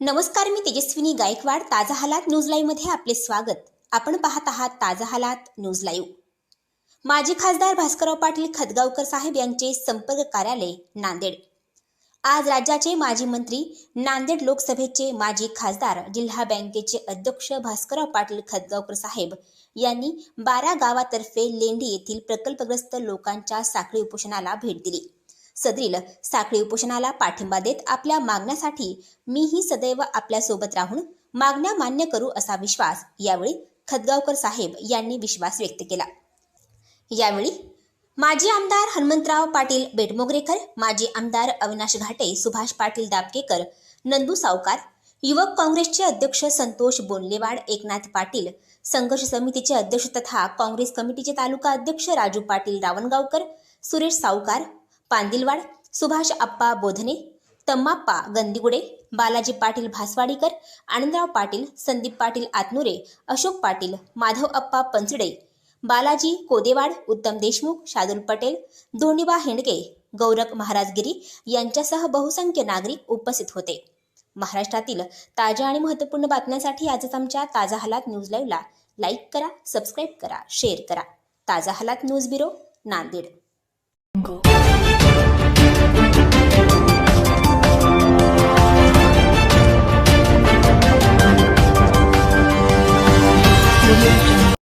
नमस्कार मी तेजस्विनी गायकवाड. ताजा हालात न्यूज लाईव्हमध्ये आपले स्वागत. आपण पाहत आहात ताजा हालात न्यूज लाईव्ह. माजी खासदार भास्करराव पाटील खतगावकर साहेब यांचे संपर्क कार्यालय नांदेड. आज राज्याचे माजी मंत्री नांदेड लोकसभेचे माजी खासदार जिल्हा बँकेचे अध्यक्ष भास्करराव पाटील खतगावकर साहेब यांनी बारा गावातर्फे लेंडी येथील प्रकल्पग्रस्त लोकांच्या साखळी उपोषणाला भेट दिली. सदरील साखळी उपोषणाला पाठिंबा देत आपल्या मागण्यासाठी मीही सदैव आपल्यासोबत राहून मागण्या मान्य करू असा विश्वास यावेळी खदगावकर साहेब यांनी विश्वास व्यक्त केला. यावेळी माजी आमदार हनुमंतराव पाटील बेटमोगरेकर माजी आमदार अविनाश घाटे सुभाष पाटील दाबकेकर नंदू सावकार युवक काँग्रेसचे अध्यक्ष संतोष बोनलेवाड एकनाथ पाटील संघर्ष समितीचे अध्यक्ष तथा काँग्रेस कमिटीचे तालुका अध्यक्ष राजू पाटील रावणगावकर सुरेश सावकार पांदिलवाड सुभाष आप्पा बोधने तम्माप्पा गंदिगुडे बालाजी पाटील भासवाडीकर आनंदराव पाटील संदीप पाटील आतनुरे अशोक पाटील माधव अप्पा पंचडे बालाजी कोदेवाड उत्तम देशमुख शादुल पटेल धोनीबा हेंडगे गौरक महाराजगिरी यांच्यासह बहुसंख्य नागरिक उपस्थित होते. महाराष्ट्रातील ताज्या आणि महत्त्वपूर्ण बातम्यांसाठी आजच आमच्या ताजा हालात न्यूज लाईव्हला लाईक करा सबस्क्राईब करा शेअर करा. ताजा हालात न्यूज ब्युरो नांदेड.